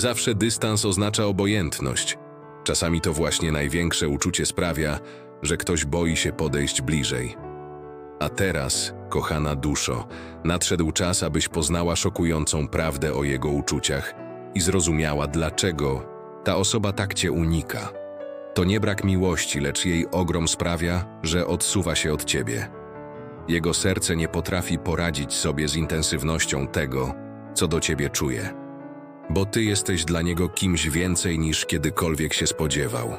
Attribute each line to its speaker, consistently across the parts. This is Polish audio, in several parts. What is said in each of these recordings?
Speaker 1: zawsze dystans oznacza obojętność. Czasami to właśnie największe uczucie sprawia, że ktoś boi się podejść bliżej. A teraz, kochana duszo, nadszedł czas, abyś poznała szokującą prawdę o jego uczuciach i zrozumiała, dlaczego ta osoba tak cię unika. To nie brak miłości, lecz jej ogrom sprawia, że odsuwa się od ciebie. Jego serce nie potrafi poradzić sobie z intensywnością tego, co do ciebie czuje. Bo ty jesteś dla niego kimś więcej niż kiedykolwiek się spodziewał.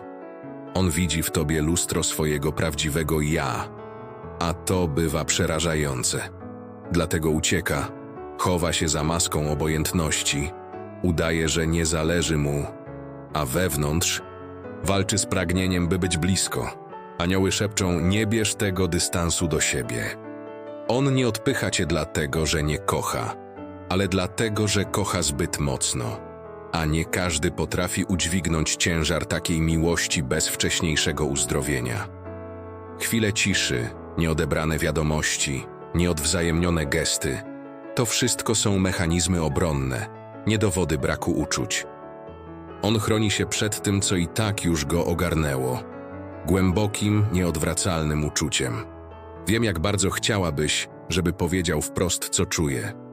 Speaker 1: On widzi w tobie lustro swojego prawdziwego ja, a to bywa przerażające. Dlatego ucieka, chowa się za maską obojętności, udaje, że nie zależy mu, a wewnątrz walczy z pragnieniem, by być blisko. Anioły szepczą: Nie bierz tego dystansu do siebie. On nie odpycha cię dlatego, że nie kocha, ale dlatego, że kocha zbyt mocno. A nie każdy potrafi udźwignąć ciężar takiej miłości bez wcześniejszego uzdrowienia. Chwile ciszy, nieodebrane wiadomości, nieodwzajemnione gesty to wszystko są mechanizmy obronne, nie dowody braku uczuć. On chroni się przed tym, co i tak już go ogarnęło głębokim, nieodwracalnym uczuciem. Wiem, jak bardzo chciałabyś, żeby powiedział wprost, co czuje.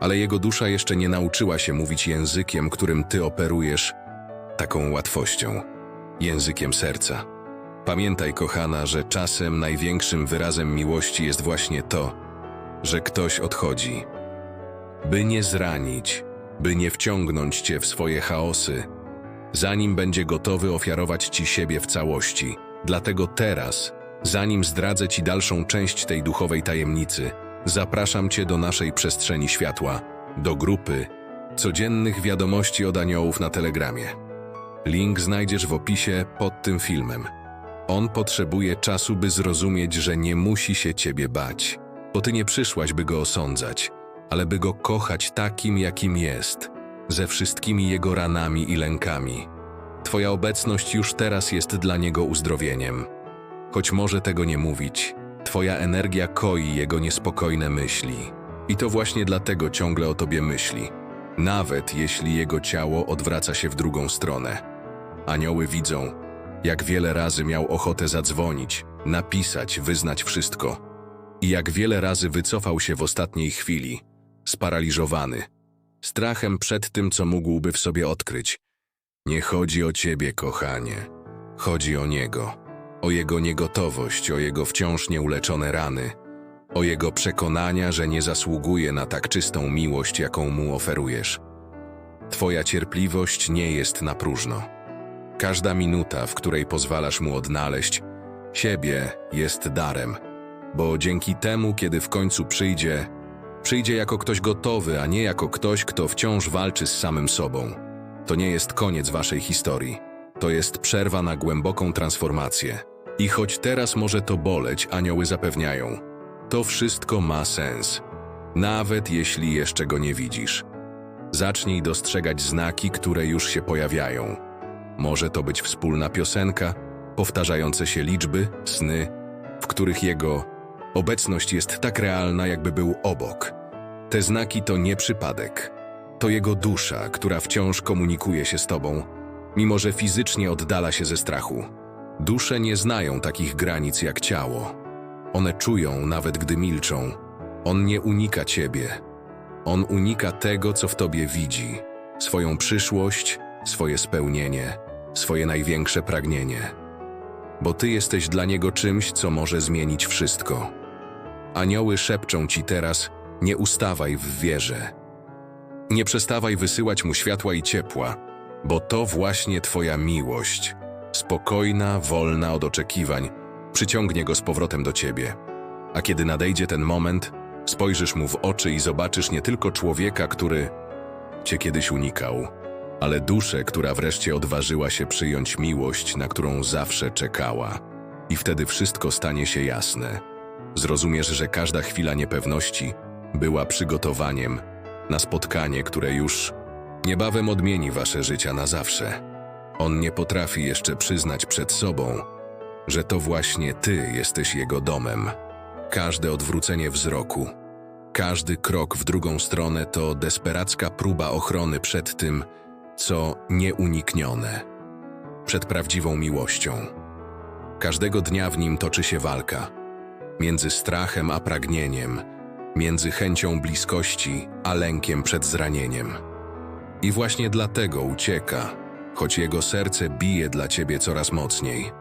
Speaker 1: Ale jego dusza jeszcze nie nauczyła się mówić językiem, którym ty operujesz taką łatwością językiem serca. Pamiętaj, kochana, że czasem największym wyrazem miłości jest właśnie to, że ktoś odchodzi. By nie zranić, by nie wciągnąć cię w swoje chaosy, zanim będzie gotowy ofiarować ci siebie w całości. Dlatego teraz, zanim zdradzę ci dalszą część tej duchowej tajemnicy, zapraszam cię do naszej przestrzeni światła, do grupy codziennych wiadomości od aniołów na Telegramie. Link znajdziesz w opisie pod tym filmem. On potrzebuje czasu, by zrozumieć, że nie musi się ciebie bać, bo ty nie przyszłaś, by go osądzać, ale by go kochać takim, jakim jest, ze wszystkimi jego ranami i lękami. Twoja obecność już teraz jest dla niego uzdrowieniem. Choć może tego nie mówić, Twoja energia koi jego niespokojne myśli. I to właśnie dlatego ciągle o Tobie myśli, nawet jeśli jego ciało odwraca się w drugą stronę. Anioły widzą, jak wiele razy miał ochotę zadzwonić, napisać, wyznać wszystko. I jak wiele razy wycofał się w ostatniej chwili, sparaliżowany, strachem przed tym, co mógłby w sobie odkryć. Nie chodzi o ciebie, kochanie. Chodzi o niego. O jego niegotowość, o jego wciąż nieuleczone rany, o jego przekonania, że nie zasługuje na tak czystą miłość, jaką mu oferujesz. Twoja cierpliwość nie jest na próżno. Każda minuta, w której pozwalasz mu odnaleźć siebie, jest darem, bo dzięki temu, kiedy w końcu przyjdzie, przyjdzie jako ktoś gotowy, a nie jako ktoś, kto wciąż walczy z samym sobą. To nie jest koniec waszej historii. To jest przerwa na głęboką transformację. I choć teraz może to boleć, anioły zapewniają, to wszystko ma sens. Nawet jeśli jeszcze go nie widzisz. Zacznij dostrzegać znaki, które już się pojawiają. Może to być wspólna piosenka, powtarzające się liczby, sny, w których jego obecność jest tak realna, jakby był obok. Te znaki to nie przypadek. To jego dusza, która wciąż komunikuje się z tobą, mimo że fizycznie oddala się ze strachu. Dusze nie znają takich granic jak ciało. One czują, nawet gdy milczą. On nie unika ciebie. On unika tego, co w tobie widzi swoją przyszłość, swoje spełnienie, swoje największe pragnienie. Bo ty jesteś dla niego czymś, co może zmienić wszystko. Anioły szepczą ci teraz: nie ustawaj w wierze. Nie przestawaj wysyłać mu światła i ciepła, bo to właśnie Twoja miłość, spokojna, wolna od oczekiwań, przyciągnie go z powrotem do Ciebie. A kiedy nadejdzie ten moment, spojrzysz mu w oczy i zobaczysz nie tylko człowieka, który Cię kiedyś unikał, ale duszę, która wreszcie odważyła się przyjąć miłość, na którą zawsze czekała. I wtedy wszystko stanie się jasne. Zrozumiesz, że każda chwila niepewności była przygotowaniem na spotkanie, które już niebawem odmieni wasze życia na zawsze. On nie potrafi jeszcze przyznać przed sobą, że to właśnie ty jesteś jego domem. Każde odwrócenie wzroku, każdy krok w drugą stronę to desperacka próba ochrony przed tym, co nieuniknione. Przed prawdziwą miłością. Każdego dnia w nim toczy się walka. Między strachem a pragnieniem, między chęcią bliskości a lękiem przed zranieniem. I właśnie dlatego ucieka, choć jego serce bije dla ciebie coraz mocniej.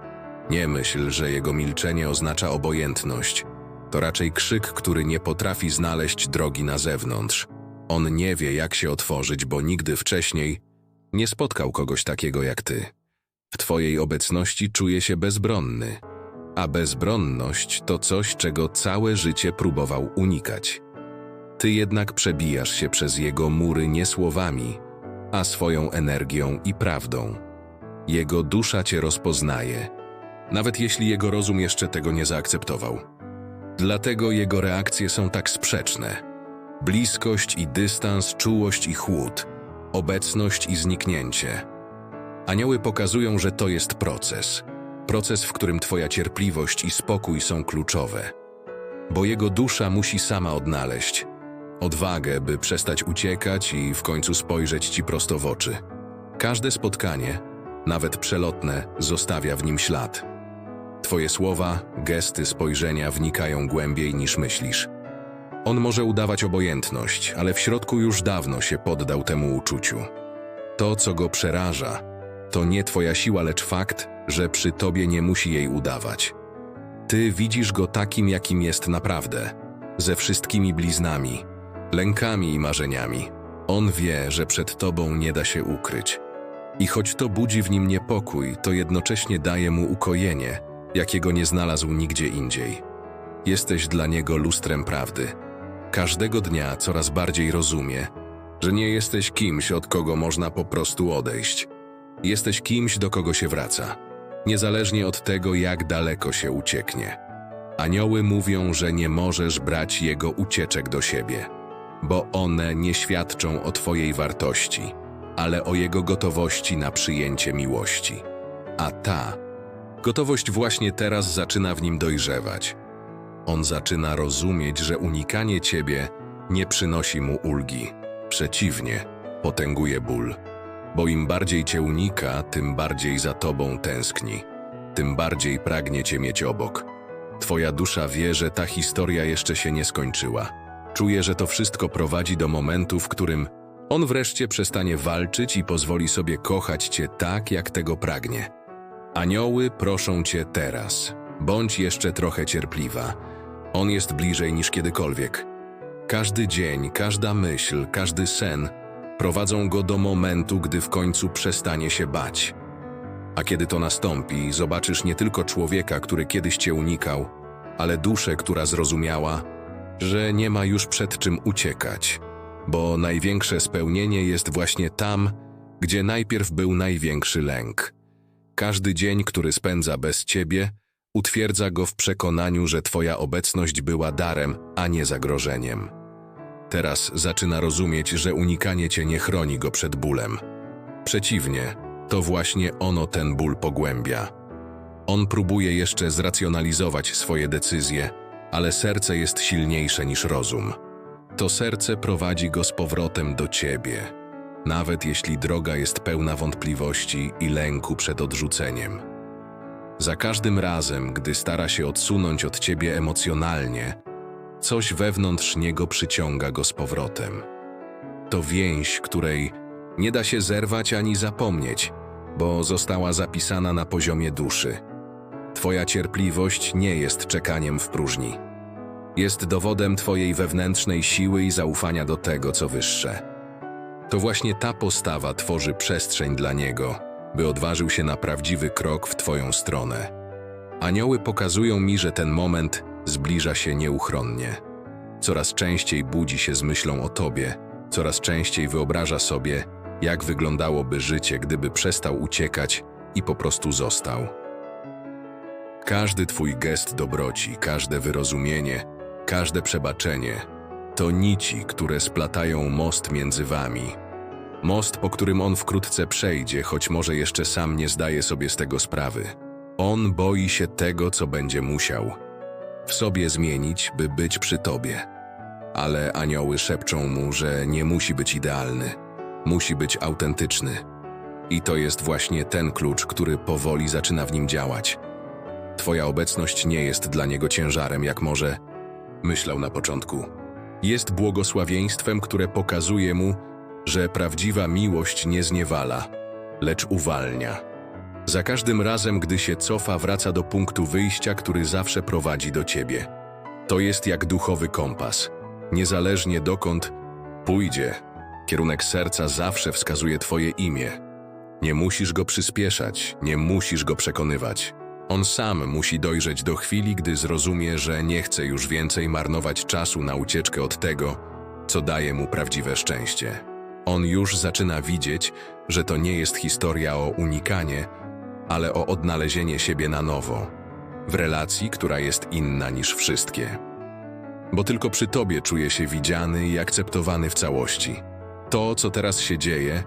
Speaker 1: Nie myśl, że jego milczenie oznacza obojętność. To raczej krzyk, który nie potrafi znaleźć drogi na zewnątrz. On nie wie, jak się otworzyć, bo nigdy wcześniej nie spotkał kogoś takiego jak ty. W twojej obecności czuje się bezbronny, a bezbronność to coś, czego całe życie próbował unikać. Ty jednak przebijasz się przez jego mury nie słowami, a swoją energią i prawdą. Jego dusza cię rozpoznaje, nawet jeśli jego rozum jeszcze tego nie zaakceptował. Dlatego jego reakcje są tak sprzeczne. Bliskość i dystans, czułość i chłód, obecność i zniknięcie. Anioły pokazują, że to jest proces. Proces, w którym twoja cierpliwość i spokój są kluczowe. Bo jego dusza musi sama odnaleźć odwagę, by przestać uciekać i w końcu spojrzeć ci prosto w oczy. Każde spotkanie, nawet przelotne, zostawia w nim ślad. Twoje słowa, gesty, spojrzenia wnikają głębiej niż myślisz. On może udawać obojętność, ale w środku już dawno się poddał temu uczuciu. To, co go przeraża, to nie twoja siła, lecz fakt, że przy tobie nie musi jej udawać. Ty widzisz go takim, jakim jest naprawdę, ze wszystkimi bliznami, lękami i marzeniami. On wie, że przed tobą nie da się ukryć. I choć to budzi w nim niepokój, to jednocześnie daje mu ukojenie, jakiego nie znalazł nigdzie indziej. Jesteś dla niego lustrem prawdy. Każdego dnia coraz bardziej rozumie, że nie jesteś kimś, od kogo można po prostu odejść. Jesteś kimś, do kogo się wraca, niezależnie od tego, jak daleko się ucieknie. Anioły mówią, że nie możesz brać jego ucieczek do siebie, bo one nie świadczą o twojej wartości, ale o jego gotowości na przyjęcie miłości. A ta gotowość właśnie teraz zaczyna w nim dojrzewać. On zaczyna rozumieć, że unikanie ciebie nie przynosi mu ulgi. Przeciwnie, potęguje ból. Bo im bardziej cię unika, tym bardziej za tobą tęskni, tym bardziej pragnie cię mieć obok. Twoja dusza wie, że ta historia jeszcze się nie skończyła. Czuje, że to wszystko prowadzi do momentu, w którym on wreszcie przestanie walczyć i pozwoli sobie kochać cię tak, jak tego pragnie. Anioły proszą cię teraz. Bądź jeszcze trochę cierpliwa. On jest bliżej niż kiedykolwiek. Każdy dzień, każda myśl, każdy sen prowadzą go do momentu, gdy w końcu przestanie się bać. A kiedy to nastąpi, zobaczysz nie tylko człowieka, który kiedyś cię unikał, ale duszę, która zrozumiała, że nie ma już przed czym uciekać, bo największe spełnienie jest właśnie tam, gdzie najpierw był największy lęk. Każdy dzień, który spędza bez ciebie, utwierdza go w przekonaniu, że twoja obecność była darem, a nie zagrożeniem. Teraz zaczyna rozumieć, że unikanie cię nie chroni go przed bólem. Przeciwnie, to właśnie ono ten ból pogłębia. On próbuje jeszcze zracjonalizować swoje decyzje, ale serce jest silniejsze niż rozum. To serce prowadzi go z powrotem do ciebie, nawet jeśli droga jest pełna wątpliwości i lęku przed odrzuceniem. Za każdym razem, gdy stara się odsunąć od ciebie emocjonalnie, coś wewnątrz niego przyciąga go z powrotem. To więź, której nie da się zerwać ani zapomnieć, bo została zapisana na poziomie duszy. Twoja cierpliwość nie jest czekaniem w próżni. Jest dowodem Twojej wewnętrznej siły i zaufania do tego, co wyższe. To właśnie ta postawa tworzy przestrzeń dla Niego, by odważył się na prawdziwy krok w Twoją stronę. Anioły pokazują mi, że ten moment zbliża się nieuchronnie. Coraz częściej budzi się z myślą o Tobie, coraz częściej wyobraża sobie, jak wyglądałoby życie, gdyby przestał uciekać i po prostu został. Każdy Twój gest dobroci, każde wyrozumienie, każde przebaczenie to nici, które splatają most między Wami. Most, po którym on wkrótce przejdzie, choć może jeszcze sam nie zdaje sobie z tego sprawy. On boi się tego, co będzie musiał w sobie zmienić, by być przy Tobie. Ale anioły szepczą mu, że nie musi być idealny. musi być autentyczny. I to jest właśnie ten klucz, który powoli zaczyna w nim działać. Twoja obecność nie jest dla niego ciężarem, jak może myślał na początku. Jest błogosławieństwem, które pokazuje mu, że prawdziwa miłość nie zniewala, lecz uwalnia. Za każdym razem, gdy się cofa, wraca do punktu wyjścia, który zawsze prowadzi do ciebie. To jest jak duchowy kompas. Niezależnie dokąd pójdzie, kierunek serca zawsze wskazuje twoje imię. Nie musisz go przyspieszać, nie musisz go przekonywać. On sam musi dojrzeć do chwili, gdy zrozumie, że nie chce już więcej marnować czasu na ucieczkę od tego, co daje mu prawdziwe szczęście. On już zaczyna widzieć, że to nie jest historia o unikanie, ale o odnalezienie siebie na nowo, w relacji, która jest inna niż wszystkie. Bo tylko przy tobie czuje się widziany i akceptowany w całości. To, co teraz się dzieje,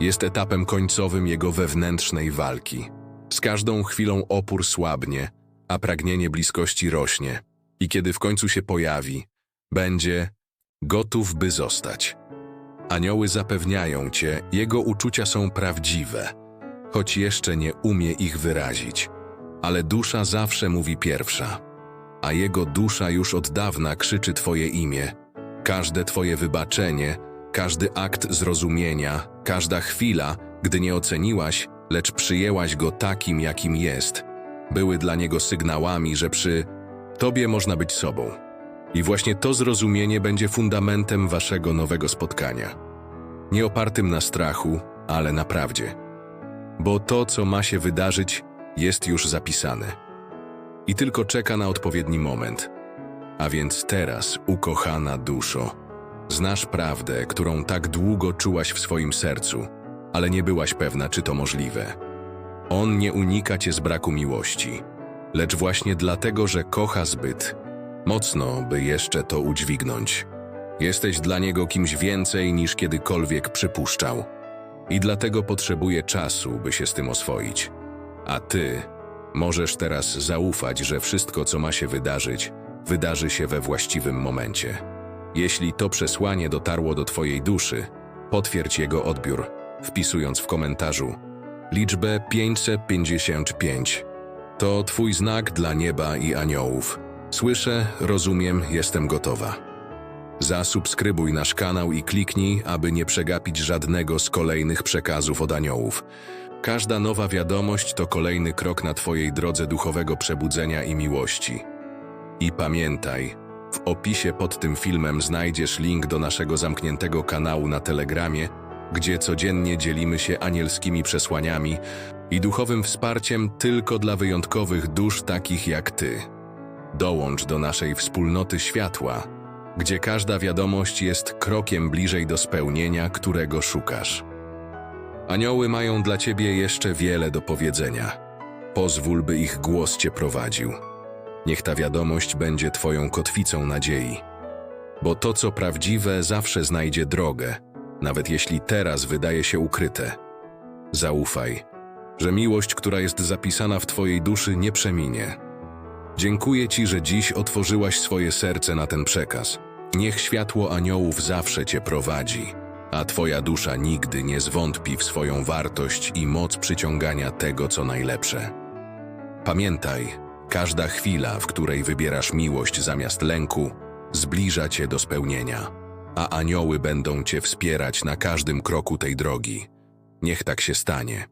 Speaker 1: jest etapem końcowym jego wewnętrznej walki. Z każdą chwilą opór słabnie, a pragnienie bliskości rośnie. I kiedy w końcu się pojawi, będzie gotów, by zostać. Anioły zapewniają cię, jego uczucia są prawdziwe, choć jeszcze nie umie ich wyrazić. Ale dusza zawsze mówi pierwsza, a jego dusza już od dawna krzyczy twoje imię. Każde twoje wybaczenie, każdy akt zrozumienia, każda chwila, gdy nie oceniłaś, lecz przyjęłaś go takim, jakim jest, były dla niego sygnałami, że przy tobie można być sobą. I właśnie to zrozumienie będzie fundamentem waszego nowego spotkania. Nie opartym na strachu, ale na prawdzie. Bo to, co ma się wydarzyć, jest już zapisane. I tylko czeka na odpowiedni moment. A więc teraz, ukochana duszo, znasz prawdę, którą tak długo czułaś w swoim sercu, ale nie byłaś pewna, czy to możliwe. On nie unika cię z braku miłości, lecz właśnie dlatego, że kocha zbyt mocno, by jeszcze to udźwignąć. Jesteś dla niego kimś więcej niż kiedykolwiek przypuszczał. I dlatego potrzebuje czasu, by się z tym oswoić. A ty możesz teraz zaufać, że wszystko, co ma się wydarzyć, wydarzy się we właściwym momencie. Jeśli to przesłanie dotarło do twojej duszy, potwierdź jego odbiór, wpisując w komentarzu liczbę 555. To twój znak dla nieba i aniołów. Słyszę, rozumiem, jestem gotowa. Zasubskrybuj nasz kanał i kliknij, aby nie przegapić żadnego z kolejnych przekazów od aniołów. Każda nowa wiadomość to kolejny krok na Twojej drodze duchowego przebudzenia i miłości. I pamiętaj, w opisie pod tym filmem znajdziesz link do naszego zamkniętego kanału na Telegramie, gdzie codziennie dzielimy się anielskimi przesłaniami i duchowym wsparciem tylko dla wyjątkowych dusz takich jak Ty. Dołącz do naszej wspólnoty światła, gdzie każda wiadomość jest krokiem bliżej do spełnienia, którego szukasz. Anioły mają dla ciebie jeszcze wiele do powiedzenia. Pozwól, by ich głos cię prowadził. Niech ta wiadomość będzie twoją kotwicą nadziei. Bo to, co prawdziwe, zawsze znajdzie drogę, nawet jeśli teraz wydaje się ukryte. Zaufaj, że miłość, która jest zapisana w twojej duszy, nie przeminie. Dziękuję Ci, że dziś otworzyłaś swoje serce na ten przekaz. Niech światło aniołów zawsze Cię prowadzi, a Twoja dusza nigdy nie zwątpi w swoją wartość i moc przyciągania tego, co najlepsze. Pamiętaj, każda chwila, w której wybierasz miłość zamiast lęku, zbliża Cię do spełnienia, a anioły będą Cię wspierać na każdym kroku tej drogi. Niech tak się stanie.